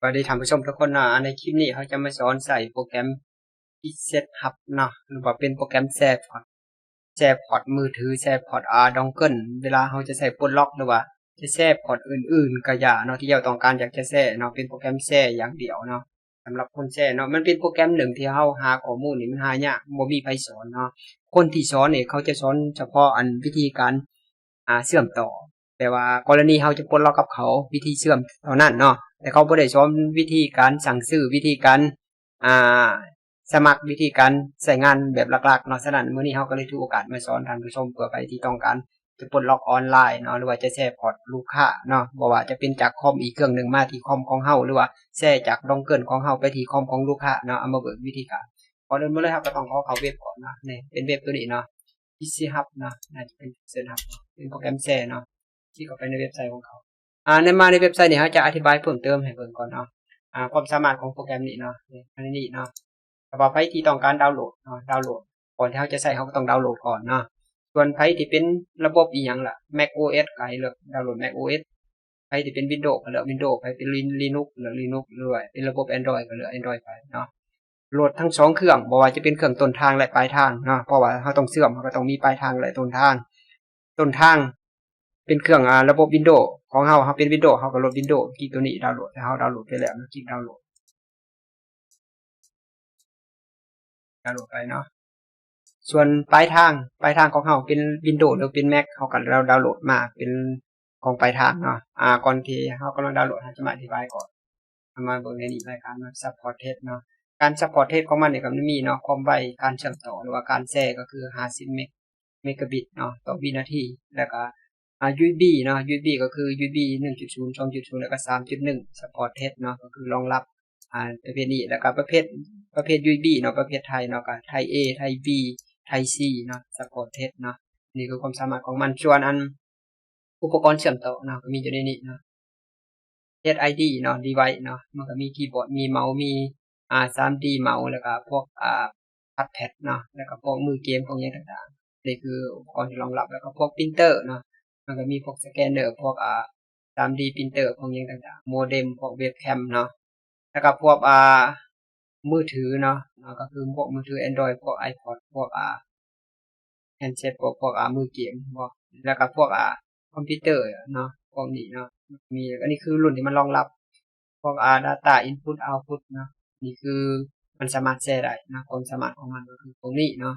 สวัสดีท่านผู้ชมทุกคนนะในคลิปนี้เขาจะมาสอนใส่โปรแกรม p s e t Hub เนะหรือว่าเป็นโปรแกรมแชร์พอร์ตแชร์พอร์ตมือถือแชร์พอร์ตอาร์ดองเกิลเวลาเขาจะใส่ปลดล็อกหรือว่าจะแชร์พอร์ตอื่น ๆ ก็อย่าเนาะที่เราต้องการอยากจะแชร์เนาะเป็นโปรแกรมแชร์อย่างเดียวเนาะสำหรับคนแชร์เนาะมันเป็นโปรแกรมหนึ่งที่เขาหาข้อมูลนี่มันหายากบ่มีใครสอนเนาะคนที่สอนเนี่ยเขาจะสอนเฉพาะอันวิธีการอาเชื่อมต่อ แต่ว่ากรณีเขาจะปลดล็อกกับเขาวิธีเชื่อมเท่านั้นเนาะ แต่เขาบ่ได้สอนวิธีการสั่งซื้อวิธีการอ่าสมัครวิธีการใช้งานแบบหลักๆเนาะฉะนั้นเมื้อนี้เขาก็เลยถือโอกาสมาสอนท่านผู้ชมเพื่อไปที่ต้องการจะปลดล็อกออนไลน์เนาะหรือว่าจะแชร์พอร์ตลูกค้าเนาะบ่ว่าจะเป็นจากคอมอีกเครื่องหนึ่งมาที่คอมของเฮาหรือว่าแชร์จากดองเกิลของเฮาไปที่คอมของลูกค้าเนาะเอามาเบิกวิธีการก่อนอื่นมาเลยครับก็ต้องขอเข้าเว็บก่อนเนาะนี่เป็นเว็บตัวนี้เนาะ PC Hub เนาะน่าจะเป็นเซนฮับเป็นโปรแกรมแชร์เนาะที่เขาไปในเว็บไซต์ของเขา อ่าในมาในเว็บไซต์เนี่ยเขาจะอธิบายเพิ่มเติมให้เบิ่งก่อนเนาะอ่าความสามารถของโปรแกรมนี้เนาะอันนี้เนาะสำหรับใครที่ต้องการดาวน์โหลดเนาะดาวน์โหลดก่อนที่เขาจะใส่เขาก็ต้องดาวน์โหลดก่อนเนาะส่วนใครที่เป็นระบบอีหยังล่ะ Mac OS ก็ให้เลือกดาวน์โหลด Mac OS ใครที่เป็น Windows ก็เลือก Windows ใครเป็น Linux เลือก Linux ด้วยเป็นระบบ Android ก็เลือก Android ไปเนาะโหลดทั้งสองเครื่องบอกว่าจะเป็นเครื่องต้นทางและปลายทางเนาะเพราะว่าเขาต้องเชื่อมเขาก็ต้องมีปลายทางและต้นทางต้นทาง เป็นเครื่องอ่าระบบ Windows ของเฮาเฮาเป็น Windows เฮาก็โหลด Windows คลิกตัวนี้ดาวน์โหลดแต่เฮาดาวน์โหลดไปแล้วนะคลิกดาวน์โหลดดาวน์โหลดไปเนาะส่วนปลายทางปลายทางของเฮาเป็น Windows หรือเป็น Mac เฮาก็เราดาวน์โหลดมาเป็นของปลายทางเนาะอ่าก่อนที่เฮากำลังดาวน์โหลดเฮาจะมาอธิบายก่อนเอามาเบิ่งในนี้รายการมา support test เนาะการ support test ของมันเนี่ยก็มีเนาะความไวการเชื่อมต่อหรือว่าการแชร์ก็คือ50เมกเมกะบิตเนาะต่อวินาทีแล้วก็ อ่า USB เนาะ USB ก็คือ USB 1.0 2.0 แล้วก็ 3.1 support test เนาะก็คือรองรับอ่าประเภทนี้แล้วก็ประเภทประเภท USB เนาะประเภทไทยเนาะก็ไทย A ไทย B ไทย C เนาะ support test เนาะนี่คือความสามารถของมันส่วนอันอุปกรณ์เชื่อมต่อเนาะก็มีอยู่ในนี้เนาะ Test ID เนาะ device เนาะมันก็มีคีย์บอร์ดมีเมาส์มีอ่า 3D เมาส์แล้วก็พวกอ่าพัดแพดเนาะแล้วก็พวกมือเกมพวกนี้ต่างๆนี่คืออุปกรณ์ที่รองรับแล้วก็พวกปรินเตอร์เนาะ มันก็มีพวกสแกนเนอร์พวกอ่า 3D ปรินเตอร์พวกนี้ต่างๆ โมเด็มพวกเว็บแคมเนาะแล้วก็พวกอ่ามือถือเนาะเนาะก็คือพวกมือถือ Android พวก iPod พวกอ่าแฮนด์เซ็ตพวกพวกอ่ามือเกมพวกแล้วก็พวกอ่าคอมพิวเตอร์เนาะพวกนี้เนาะมีอันนี้คือรุ่นที่มันรองรับ พวกอ่า data input output เนาะนี่คือมันสามารถแชร์ได้นะความสามารถของมันก็คือตรงนี้เนาะ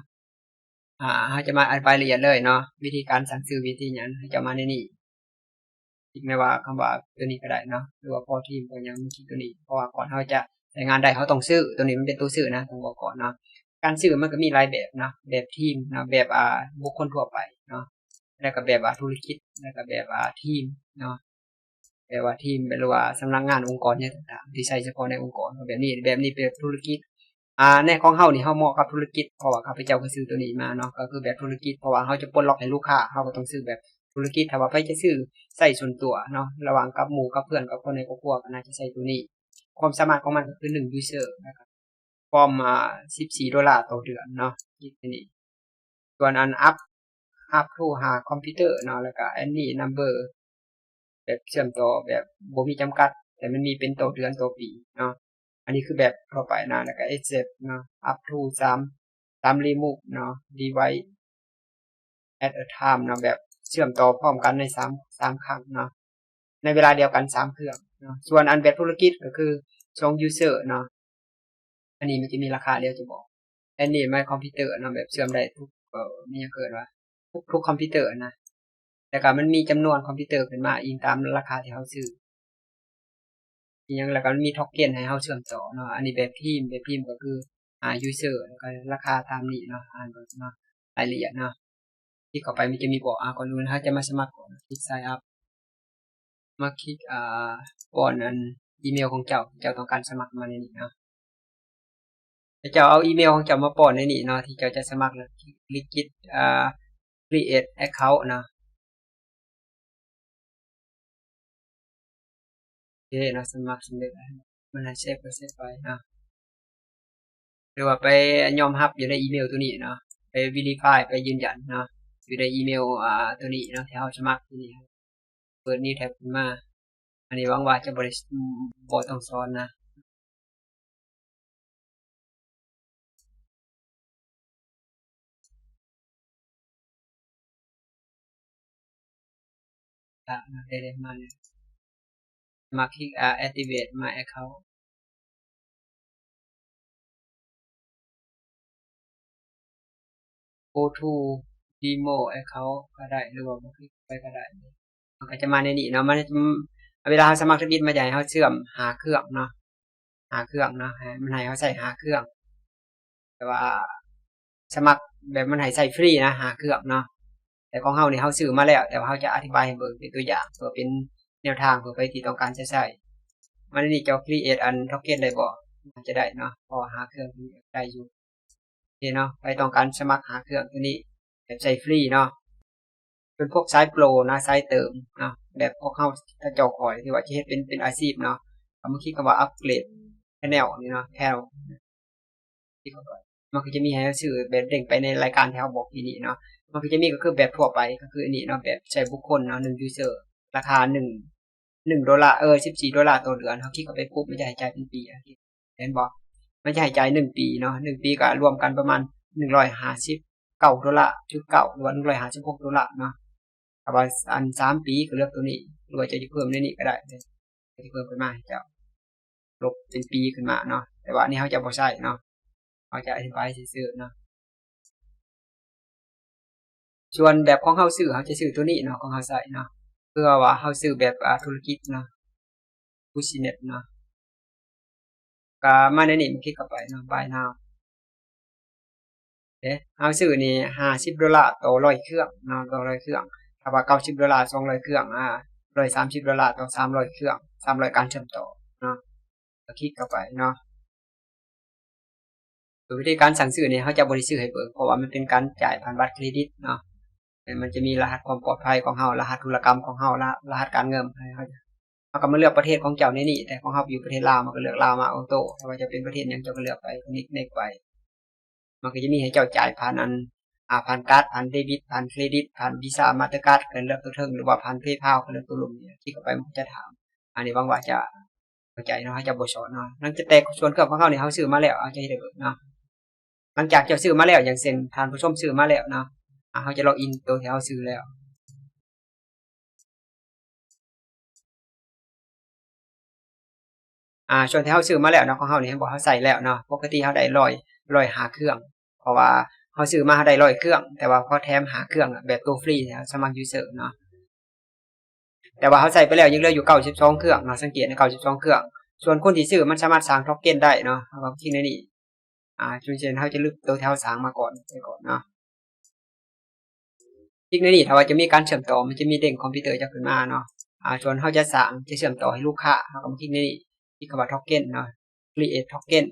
อ่าเขาจะมาอธิบายละเอียดเลยเนาะวิธีการสั่งซื้อวิธีอย่างเขาจะมาในนี้คิดไม่ว่าคำว่าตัวนี้ก็ได้เนาะหรือว่าพอทีมตัวยังคิดตัวนี้ เพราะว่าก่อนเขาจะใช้งานได้เขาต้องซื้อตัวนี้มันเป็นตัวซื้อนะต้องบอกก่อนเนาะการซื้อมันก็มีหลายแบบนะแบบทีมนะแบบอ่าบุคคลทั่วไปเนาะแล้วก็แบบอ่าธุรกิจแล้วก็แบบอ่าทีมเนาะแบบว่าทีมหรือว่าสำนักงานองค์กรเนี่ยต่างๆที่ใช้เฉพาะในองค์กรแบบนี้แบบนี้เป็นธุรกิจ อ่าในของเฮานี่เฮาเหมาะกับธุรกิจเพราะว่าข้าพเจ้าก็ซื้อตัวนี้มาเนาะก็คือแบบธุรกิจเพราะว่าเฮาจะปลดล็อกให้ลูกค้าเฮาก็ต้องซื้อแบบธุรกิจถ้าว่าใครจะซื้อใส่ส่วนตัวเนาะระหว่างกับหมู่กับเพื่อนกับคนในครอบครัวก็น่าจะใช้ตัวนี้ ความสามารถของมันก็คือ1 user นะครับฟอร์มอ่า14ดอลลาร์ต่อเดือนเนาะที่นี่ส่วนอันอัพอัพทูหาคอมพิวเตอร์เนาะแล้วก็อันนี้ number แบบเชื่อมต่อแบบบ่มีจำกัด แต่มันมีเป็นต่อเดือนต่อปีเนาะ อันนี้คือแบบทั่วไปนะแล้วก็ accept เนาะ up to สามสาม remove เนาะ device at a time เนาะแบบเชื่อมต่อพร้อมกันในสามสามครั้งเนาะในเวลาเดียวกันสามเครื่องเนาะส่วนอันแบบธุรกิจก็คือสอง user เนาะอันนี้มันจะมีราคาเดียวจะบอกอันนี้ไม่คอมพิวเตอร์เนาะแบบเชื่อมได้ทุกเอ่อมีอย่างเกิดว่าทุกทุกคอมพิวเตอร์นะแต่ก็มันมีจำนวนคอมพิวเตอร์ขึ้นมาอิงตามราคาที่เขาซื้อ อย่างแล้วก็มีท็อกเก็นให้เฮาเชื่อมต่อเนาะอันนี้แบบพิมพ์แบบพิมพ์ก็คืออ่า user แล้วก็ราคาตามนี้เนาะอ่านก่อนเนาะรายละเอียดเนาะที่เข้าไปมันจะมีบอกอ่าก่อนอื่นถ้าจะมาสมัครก่อนคลิก sign up มาคลิกอ่าก่อนอันอีเมลของเจ้าเจ้าต้องการสมัครมาในนี้เนาะเจ้าเอาอีเมลของเจ้ามาป้อนในนี้เนาะที่เจ้าจะสมัครแล้วคลิกคลิกอ่า create account เนาะ เคเนาะสมัครสำเร็จแล้วมันให้เซฟก็เซฟไปเนาะหรือว่าไปยอมรับอยู่ในอีเมลตัวนี้เนาะไป verify ไปยืนยันเนาะอยู่ในอีเมลอ่าตัวนี้เนาะที่เราสมัครที่นี่เปิดนี่แท็บขึ้นมา อันนี้หวังว่าจะบริบต้องสอนนะอะได้ได้มาเนี่ย มาคลิกอ่า activate my account go to demo account ก็ได้หรือว่ามาคลิกไปก็ได้มันก็จะมาในนี้เนาะมันเวลาเราสมัครทวิตมาใหญ่เขาเชื่อมหาเครื่องเนาะหาเครื่องเนาะมันให้เขาใส่หาเครื่อง แต่ว่าสมัครแบบมันให้ใส่ฟรีนะหาเครื่องเนาะแต่ของเขาเนี่ยเขาซื้อมาแล้ว แต่ว่าเขาจะอธิบายให้เบิ่งเป็นตัวอย่างเพื่อเป็น แนวทางเพื่อไปที่ต้องการจะใช้มันนี่จะ create อันท็อกเก็ตได้บ่มันจะได้เนาะพอหาเครื่องได้อยู่โอเคเนาะไปต้องการสมัครหาเครื่องตัวนี้แบบใช้ฟรีเนาะเป็นพวกไซส์โปรนะไซส์เติมเนาะแบบพวกเข้าถ้าเจ้าคอยที่ว่าจะเฮ็ดเป็นเป็นอาชีพเนาะเอามาคิดกันว่าอัปเกรดแค่แนวนี่เนาะแค่ที่เขาบอกมันก็จะมีให้ซื้อแบบเด้งไปในรายการแถวบอกที่นี่เนาะมันก็จะมีก็คือแบบทั่วไปก็คืออันนี้เนาะแบบใช้บุคคลเนาะหนึ่งยูเซอร์ราคาหนึ่ง หนึ่งดอลลาร์เออสิบสี่ดอลลาร์ต่อเดือนเขาคิดเข้าไปปุ๊บมันจะให้จ่ายเป็นปีอะเห็นบอกมันจะให้จ่ายหนึ่งปีเนาะหนึ่งปีก็รวมกันประมาณหนึ่งร้อยห้าสิบเก้าดอลลาร์จุดเก้าหรือว่าหนึ่งร้อยห้าสิบหกดอลลาร์เนาะถ้าว่าอันสามปีก็เลือกตัวนี้หรือว่าจะเพิ่มในนี้ก็ได้จะเพิ่มขึ้นมาจะลบเป็นปีขึ้นมาเนาะแต่ว่านี่เขาจะบ่ใช่เนาะเขาจะอธิบายซื่อๆเนาะส่วนแบบของเขาซื้อเขาจะซื้อตัวนี้เนาะของเขาใส่เนาะ เพื่อว่าเขาซื้อแบบธุรกิจเนาะบูชิเน็ตเนาะก็มาในนี้มันคลิกเข้าไปเนาะ buy now เอ๊ะเขาซื้อนี่ห้าสิบดอลลาร์ต่อร้อยเครื่องเนาะต่อร้อยเครื่องถ้าว่าเก้าสิบดอลลาร์สองร้อยเครื่องอ่าร้อยสามสิบดอลลาร์ต่อสามร้อยเครื่องสามร้อยการเชื่อมต่อเนาะก็คลิกเข้าไปเนาะวิธีการสั่งซื้อเนี่ยเขาจะบริสุทธิ์ให้เบิกเพราะว่ามันเป็นการจ่ายผ่านบัตรเครดิตเนาะ มันจะมีรหัสความปลอดภัยของเฮารหัสธุรกรรมของเฮารหัสการเงินเขาเขาก็มาเลือกประเทศของเจ้าในนี่ แต่ของเฮาอยู่ประเทศลาวมันก็เลือกลาวมาออโต้ถ้ว่าจะเป็นประเทศยังเจ้าก็เลือกไปนิกเนกไป มันก็จะมีให้เจ้าจ่ายผ่านอันอาผ่านการ์ดผ่านเดบิตผ่านเครดิตผ่านวีซ่ามาสเตอร์การ์ดก็เลือกตัวเทิงหรือว่าผ่านเพย์พาก็เลือกตัวลุมเนี่ยที่เข้าไปมันจะถาม อันนี้บางว่าจะเข้าใจเนาะจะบ่สอนเนาะนั่นจะแตกส่วนเครื่องของเขาเนี่ยเขาซื้อมาแล้วเอาใจได้เบิกเนาะหลังจากเจ้าซื้อมาแล้วอย่างเช่นทานผู้ชมซื้อมาแล้วเนาะ เขาจะล็อกอินตัวที่เขาซื้อแล้วอ่าส่วนที่เขาซื้อมาแล้วเนาะของเขาเนี่ยบอกเขาใส่แล้วเนาะปกติเขาได้ร้อยร้อยหาเครื่อง เพราะว่าเขาซื้อมาเขาได้ร้อยเครื่อง แต่ว่าพอแถมหาเครื่องแบบตัวฟรีนี่ยสมัครยูเซอร์เนาะแต่ว่าเขาใส่ไปแล้วยังเหลืออยู่เก้าสิบสองเครื่องเนาะสังเกตในเก้าสิบสองเครื่อง ส่วนคนที่ซื้อมันสามารถสร้างท็อกเก็นได้เนาะเขาที่ในนี้อ่าจุนเชนเขาจะลึกตัวที่เขาสร้างมาก่อนไปก่อนเนาะ อีกในนี้ถ้าว่าจะมีการเชื่อมต่อมันจะมีเด้งคอมพิวเตอร์จะขึ้นมาเนาะอ่าส่วนเขาจะสั่งจะเชื่อมต่อให้ลูกค้าเขาก็มาคลิกในนี้ที่คำว่าท็อกเก็นเนาะ create token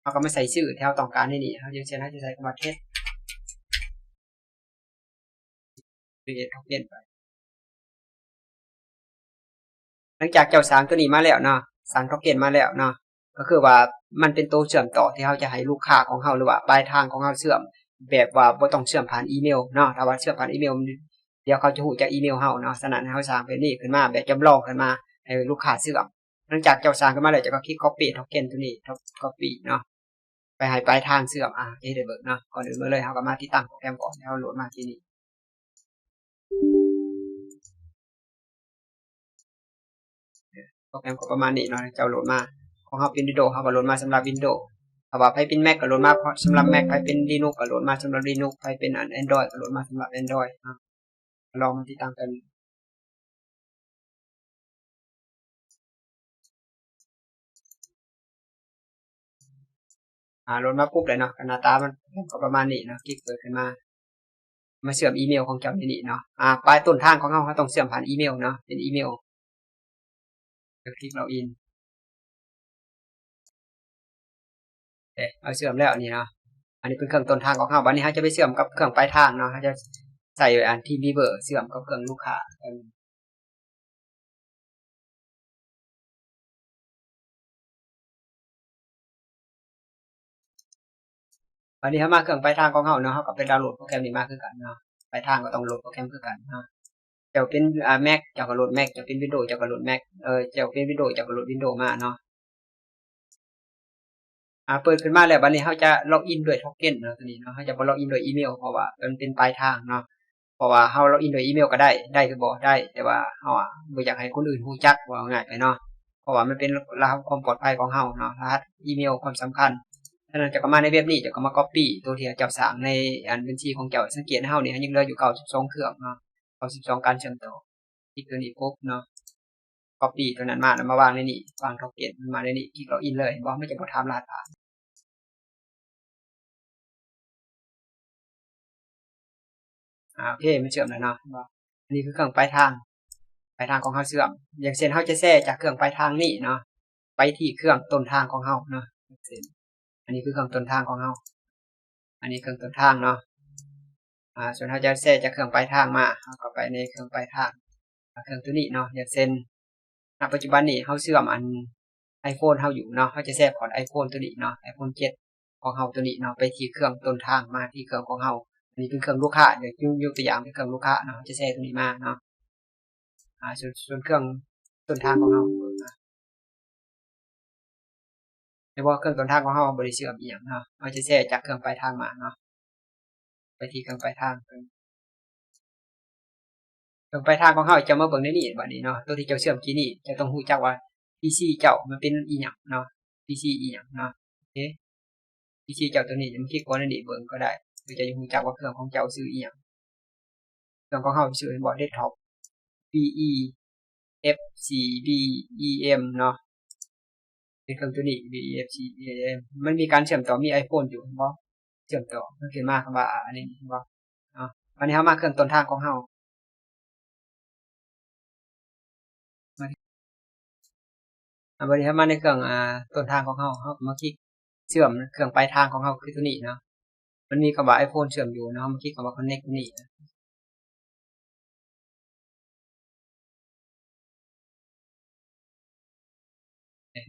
เขาก็มาใส่ชื่อที่เขาต้องการในนี้เขาจะเช่นเขาจะใส่คำว่า test create token ไปหลังจากเจ้าสร้างตัวนี้มาแล้วเนาะสร้างท็อกเก็นมาแล้วเนาะก็คือว่ามันเป็นตัวเชื่อมต่อที่เขาจะให้ลูกค้าของเขาหรือว่าปลายทางของเขาเชื่อม แบบว่าบ่ต้องเชื่อมผ่านอีเมลเนาะถ้าว่าเชื่อมผ่านอีเมล เดี๋ยวเขาจะหูจากอีเมลเฮาเนาะฉะนั้นเขาสร้างเป็นนี่ขึ้นมาแบบจำลองขึ้นมาให้ลูกค้าเชื่อมหลังจากเจ้าสร้างขึ้นมาแล้วจะก็คลิก copy token ตัวนี้ copy เนาะไปให้ปลายทางเชื่อมอะที่ได้เบิร์กเนาะก่อนอื่นมาเลยเขาก็มาที่ตั้งโปรแกรมก่อนแล้วโหลดมาที่นี่โปรแกรมก็ประมาณนี้เนาะเจ้าโหลดมาของเขาเป็นวิดีโอเขาก็โหลดมาสำหรับวินโดว์ ถ้าว่าไปเป็น Mac ก็โหลดมาสำหรับ Mac ไปเป็น Linux ก็โหลดมาสำหรับ Linux ไปเป็นอัน Android ก็โหลดมาสำหรับ Android ลองมาติดตามกันอ่าโหลดมาปุ๊บเลยเนาะหน้าตามันก็ประมาณนี้เนาะคลิกเปิดขึ้นมา มาเชื่อมอีเมลของเจ้าในนี้เนาะอ่าปลายต้นทางของเขาเขาต้องเชื่อมผ่านอีเมลเนาะเป็นอีเมลคลิกเราอิน เอาเชื่อมแล้วนี่เนาะอันนี้เป็นเครื่องต้นทางของเขาวันนี้เขาจะไปเชื่อมกับเครื่องปลายทางเนาะเขาจะใส่อันที่บีเบอร์เชื่อมกับเครื่องลูกค้าวันนี้เขามาเครื่องปลายทางของเขาเนาะเขาก็ไปดาวน์โหลดโปรแกรมนี้มาคือกันเนาะปลายทางก็ต้องโหลดโปรแกรมคือกันเนาะจ้าเป็นอ่าแม็กเจ้าก็โหลดแม็กเจ้าเป็นวินโดว์เจ้าก็โหลดแม็กเออเจ้าเป็นวินโดว์เจ้าก็โหลดวินโดว์มาเนาะ อ่าเปิดขึ้นมาแล้วบัดนี้เฮาจะล็อกอินด้วยโทเค็นเนาะตัวนี้เนาะเฮาจะบ่ล็อกอินด้วยอีเมลเพราะว่ามันเป็นปลายทางเนาะเพราะว่าเฮาล็อกอินด้วยอีเมลก็ได้ได้คือบ่ได้ แต่ว่าเฮาอะบ่อยากให้คนอื่นรู้จักว่าง่ายไปเนาะเพราะว่ามันเป็นรหัสความปลอดภัยของเฮาเนาะรหัสอีเมลความสำคัญฉะนั้นจะก็มาในเว็บนี้จะก็มา copy ตัวที่เจ้าสร้างในอันบัญชีของเจ้าสังเกตเฮาเนี่ยยังเหลืออยู่92เครื่องเนาะ92การเชื่อมต่อที่ตัวนี้ปุ๊บเนาะ copy ตัวนั้นมาแล้วมาวางในนี้วางโทเค็นมันมาในนี้คลิกล็อกอินเลยบ่ไม่จะบ่ถามรหัสผ่านอ่าโอเคมันเชื่อมแล้วเนาะอันนี้คือเครื่องปลายทางปลายทางของเฮาเชื่อม อย่างเช่นเฮาจะแทรกจากเครื่องปลายทางนี่เนาะไปที่เครื่องต้นทางของเฮาเนาะอันนี้คือเครื่องต้นทางของเฮาอันนี้เครื่องต้นทางเนาะอ่าส่วนเฮาจะแทรกจากเครื่องปลายทางมาเฮาก็ไปในเครื่องปลายทางเครื่องตัวนี้เนาะอย่างเช่น ณปัจจุบันนี้เฮาเชื่อมอัน iPhone เฮาอยู่เนาะเฮาจะแทรกพอร์ต iPhone ตัวนี้เนาะ iPhone 7 ของเฮาตัวนี้เนาะไปที่เครื่องต้นทางมาที่เครื่องของเฮาอันนี้เป็นเครื่องลูกค้าเดี๋ยวยกตัวอย่างเป็นเครื่องลูกค้าเนาะจะแชร์ตรงนี้มาเนาะอ่าส่วนส่วนเครื่องต้นทางของเราไม่ว่าเครื่องต้นทางของเราบริเชื่อมอีกอย่างเนาะเราจะแชร์จากเครื่องปลายทางมาเนาะไปที่เครื่องปลายทาง เครื่องปลายทางของเราจะมาเบิ่งในนี่บัดนี้เนาะตัวที่เจ้าเชื่อมกี้นี่จะต้องรู้จักว่า PC เจ้ามันเป็นอีหยังเนาะ PC อีหยังเนาะโอเค PC เจ้าตัวนี้จะมาคลิกว่าในนี่เบิ่งก็ได้หรือจะรู้จักว่าเครื่องของเจ้าซื้ออีหยังเครื่องของเฮาซื้อเป็นบอร์ดเดสก์ท็อป BE FC BEM เนาะเป็นเครื่องตัวนี้ BE FC BEM มันมีการเชื่อมต่อมี iPhone อยู่บ่เชื่อมต่อมันขึ้นมาคำว่าอันนี้บ่เนาะวันนี้เฮามาเครื่องต้นทางของเฮา อันวันนี้เฮามาในเครื่องอ่าต้นทางของเฮาเฮาก็มาคลิกเชื่อมเครื่องปลายทางของเฮาคือตัวนี้เนาะมันมีคำว่า iPhone เชื่อมอยู่นะครับเมื่อกี้คำว่า connect นี่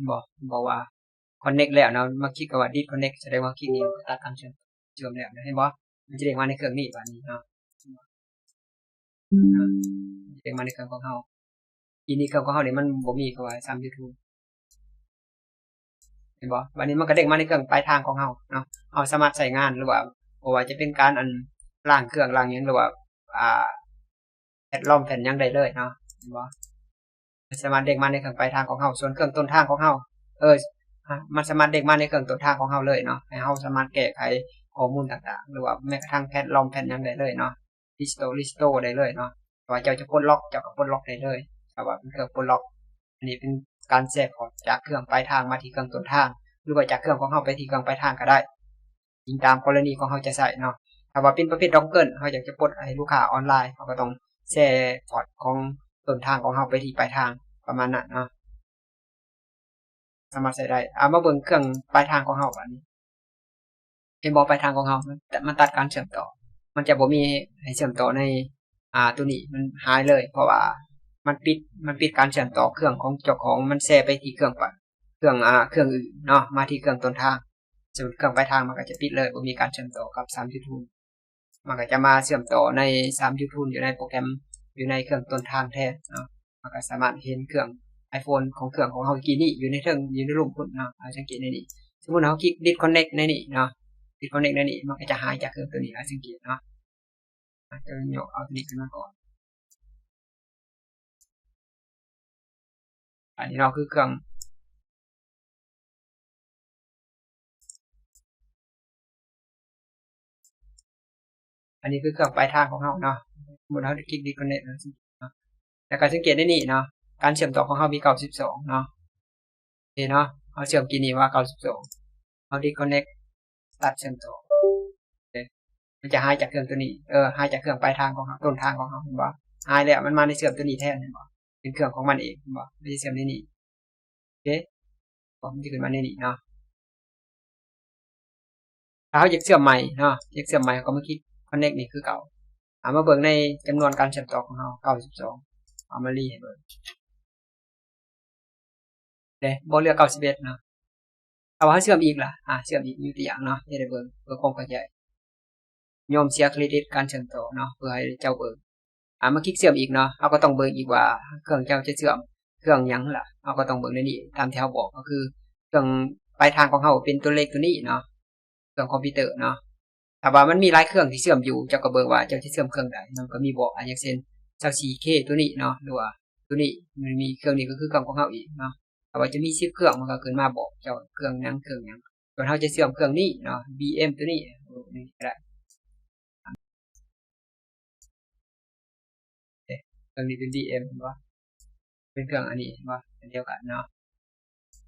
บอกบอกว่า connect แล้วนะเมื่อกี้คำว่า disconnect แสดงว่าคลิกนี้ตัดการเชื่อมเชื่อมแล้วนะเห็นบ่มันจะเรียกมาในเครื่องนี้แบบนี้เนาะเรียกมาในเครื่องของเฮาอีนี้เครื่องของเฮานี่มันบ่มีคำว่าซ้ำ YouTube เห็นบ่วันนี้มันก็เด้งมาในเครื่องปลายทางของเฮาเนาะเฮาสามารถใช้งานหรือว่าบ่ว่าจะเป็นการอันล้างเครื่องล้างยังหรือว่า อ่าแอดลอมแผ่นยังได้เลยเนาะเห็นบ่สามารถเด้งมาในเครื่องปลายทางของเฮาส่วนเครื่องต้นทางของเฮาเออมันสามารถเด้งมาในเครื่องต้นทางของเฮาเลยเนาะให้เฮาสามารถแก้ไขข้อมูลต่างๆ หรือว่าแม้กระทั่งแพทลอมแผ่นยังได้เลยเนาะลิสโตลิสโตได้เลยเนาะว่าเจ้าจะปลดล็อกเจ้าก็ปลดล็อกได้เลยแต่ว่าเป็นเครื่องปลดล็อกอันนี้เป็น การแทรกพอร์ตจากเครื่องปลายทางมาที่เครื่องต้นทาง หรือว่าจากเครื่องของเฮาไปที่เครื่องปลายทางก็ได้ยิงตามกรณีของเฮาจะใส่เนาะถ้าว่าเป็นประเภทดองเกิลเฮาอยากจะปลดให้ลูกค้าออนไลน์เฮาก็ต้องแชร์พอร์ตของต้นทางของเฮาไปที่ปลายทางประมาณนั้นเนาะสามารถใส่ได้เอามาเบิ่งเครื่องปลายทางของเฮาอันนี้เห็นบอกปลายทางของเฮามันมันตัดการเชื่อมต่อ มันจะบ่มีให้เชื่อมต่อใน อ่าตัวนี้มันหายเลย เพราะว่า มันปิดมันปิดการเชื่อมต่อเครื่องของเจ้าของมันแชร์ไปที่เครื่องปะเครื่องอ่าเครื่องอื่นเนาะมาที่เครื่องต้นทางส่วนเครื่องปลายทางมันก็จะปิดเลยบ่มีการเชื่อมต่อกับ3 YouTube มันก็จะมาเชื่อมต่อใน3 YouTube อยู่ในโปรแกรมอยู่ในเครื่องต้นทางแทนเนาะมันก็สามารถเห็นเครื่อง iPhone ของเครื่องของเฮากีนี่อยู่ในเครื่องอยู่ในรูปพุ่นเนาะเอาสังเกตในนี้สมมติเฮาคลิก disconnect ในนี้เนาะ disconnect ในนี้มันก็จะหายจากเครื่องตัวนี้เอาสังเกตเนาะจะยกเอาตัวนี้ขึ้นมาก่อน อันนี้เราคือเครื่องอันนี้คือเครื่องปลายทางของเราเนาะบนเราคลิกดีคอนเนคนะแล้วก็สังเกตได้นี่เนาะการเชื่อมต่อของเรามี92เนาะโอเคเนาะเอาเชื่อมกี่นี้ว่า92เอาดีคอนเนคตัดเชื่อมต่อมันจะหายจากเครื่องตัวนี้เออหายจากเครื่องปลายทางของเราต้นทางของเราเห็นบ่หายแล้วมันมาในเชื่อมตัวนี้แทนเห็นบ่ เป็นเครื่องของมันเองบ่ไม่ใช่เชื่อมในนี้โอเคผมจะขึ้นมาในนี้เนาะถ้าเขาอยากเชื่อมใหม่เนาะอยากเชื่อมใหม่ก็มาคลิก connect นี่คือเก่าเอามาเบิ่งในจำนวนการเชื่อมต่อของเรา92เอามารีให้เบิ่งเด้บ่เลือ91เนาะเอาว่าเชื่อมอีกล่ะอ่าเชื่อมอีกอยู่ตัวอย่างเนาะจะได้เบิ่งเพื่อความเข้าใจโยมเสียเครดิตการเชื่อมต่อเนาะเพื่อให้เจ้าเบิ่ง อ่ามาคลิกเชื่อมอีกเนาะเราก็ต้องเบิ่งอีกว่าเครื่องเจ้าจะเชื่อมเครื่องยังล่ะเราก็ต้องเบิ่งในนี้ตามที่เราบอกก็คือเครื่องปลายทางของเราเป็นตัวเลขตัวนี้เนาะเครื่องคอมพิวเตอร์เนาะถ้าว่ามันมีหลายเครื่องที่เชื่อมอยู่เจ้าก็เบิ่งว่าเจ้าจะเชื่อมเครื่องใดมันก็มีบอกอะอย่างเช่น 24K ตัวนี้เนาะหรือว่าตัวนี้มันมีเครื่องนี้ก็คือเครื่องของเราอีกเนาะถ้าว่าจะมี10เครื่องมันก็ขึ้นมาบอกเจ้าเครื่องยังเครื่องยังส่วนเราจะเชื่อมเครื่องนี้เนาะ BM ตัวนี้นี่ก็ได้ รื่องนี้เป็น DM เห็นปะเป็นเครื่องอันนี้เห็นปะเป็นเดียวกันเนาะ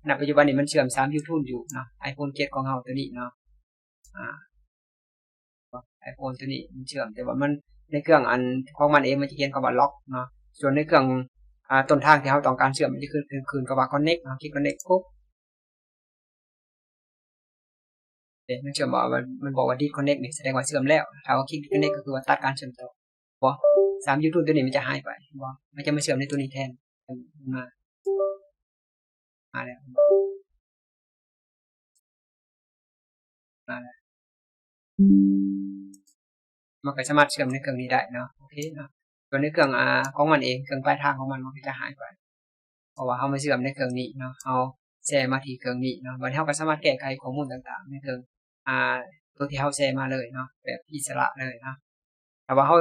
ณปัจจุบันนี้มันเชื่อม3 YouTube อยู่เนาะ iPhone 7ของเราตัวนี้เนาะอ่า iPhone ตัวนี้มันเชื่อมแต่ว่ามันในเครื่องอันของมันเองมันจะเขียนคำว่าล็อกเนาะส่วนในเครื่องอ่าต้นทางที่เราต้องการเชื่อมมันจะขึ้นขึ้นคำว่า connect เนาะคลิก connect ปุ๊บเอ๊ะมันเชื่อมบอกมันบอกว่า disconnect นี่แสดงว่าเชื่อมแล้วถ้าว่าคลิก disconnect ก็คือว่าตัดการเชื่อมต่อ บ่สาม YouTube ตัวนี้มันจะหายไปบ่มันจะมาเชื่อมในตัวนี้แทนมามาแล้วมาแล้วมันก็สามารถเชื่อมในเครื่องนี้ได้เนาะโอเคเนาะส่วนในเครื่องอ่าของมันเองเครื่องปลายทางของมันมันก็จะหายไป เพราะว่าเขามาเชื่อมในเครื่องนี้เนาะเขาแชร์มาที่เครื่องนี้เนาะวันนี้เขาก็สามารถแก้ไขข้อมูลต่างๆ ในเครื่องอ่าตัวที่เขาแชร์มาเลยเนาะแบบอิสระเลยเนาะแต่ว่าเขา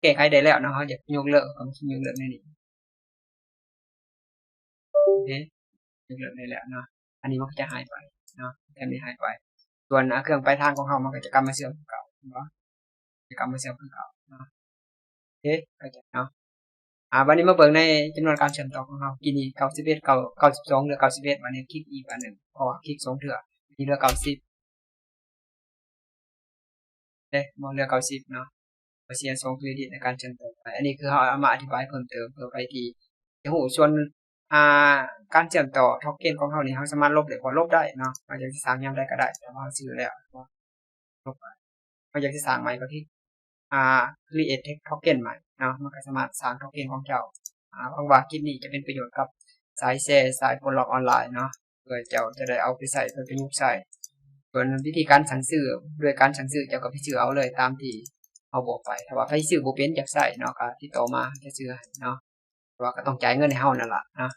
แก้ไขได้แล้วเนาะเขาอยากยกเลิกเขาคิดยกเลิกในนี้โอเคยกเลิกได้แล้วเนาะอันนี้มันก็จะหายไปเนาะแค่นี้หายไป ส่วนเครื่องปลายทางของเขามันก็จะกลับมาเชื่อมเก่าเนาะจะกลับมาเชื่อมคือเก่าเนาะโอเคเข้าใจเนาะอ่าวันนี้มาเบิ่งในจำนวนการเชื่อมต่อของเรากินี่เก้าสิบเอ็ดเก้าเก้าสิบสองเหลือเก้าสิบเอ็ดวันนี้คลิกอีกอันหนึ่งเพราะว่าคลิกสองเถื่อนี่เหลือเก้าสิบเด้มองเหลือเก้าสิบเนาะ เสียสองเครดิตในการเชื่อมต่อไปอันนี้คือเราเอามาอธิบายเพิ่มเติมเพื่อไปที่จะหูส่วนอ่าการเชื่อมต่อท็อกเก้นของเรานี่เราสามารถลบได้พอลบได้เนาะเราอยากจะสร้างย้ำได้ก็ได้แต่ว่าซื้อแล้วลบไปเราอยากจะสร้างใหม่ก็ที่อ่า create token ใหม่เนาะมันก็สามารถสร้าง token ของเจ้าอ่าหวังว่าคลิปนี้จะเป็นประโยชน์กับสายแชร์สายปลดล็อกออนไลน์เนาะเพื่อเจ้าจะได้เอาไปใส่ไปประยุกต์ใช้ส่วนวิธีการสั่งซื้อด้วยการสั่งซื้อเจ้าก็ไปซื้อเอาเลยตามที่ เอาบวกไปถ้าว่าใครซื้อบ่เป็นอยากใส่เนาะก็ติดต่อมาจะซื้อเนาะแต่ว่าก็ต้องจ่ายเงินให้เฮานั่นล่ะเนาะ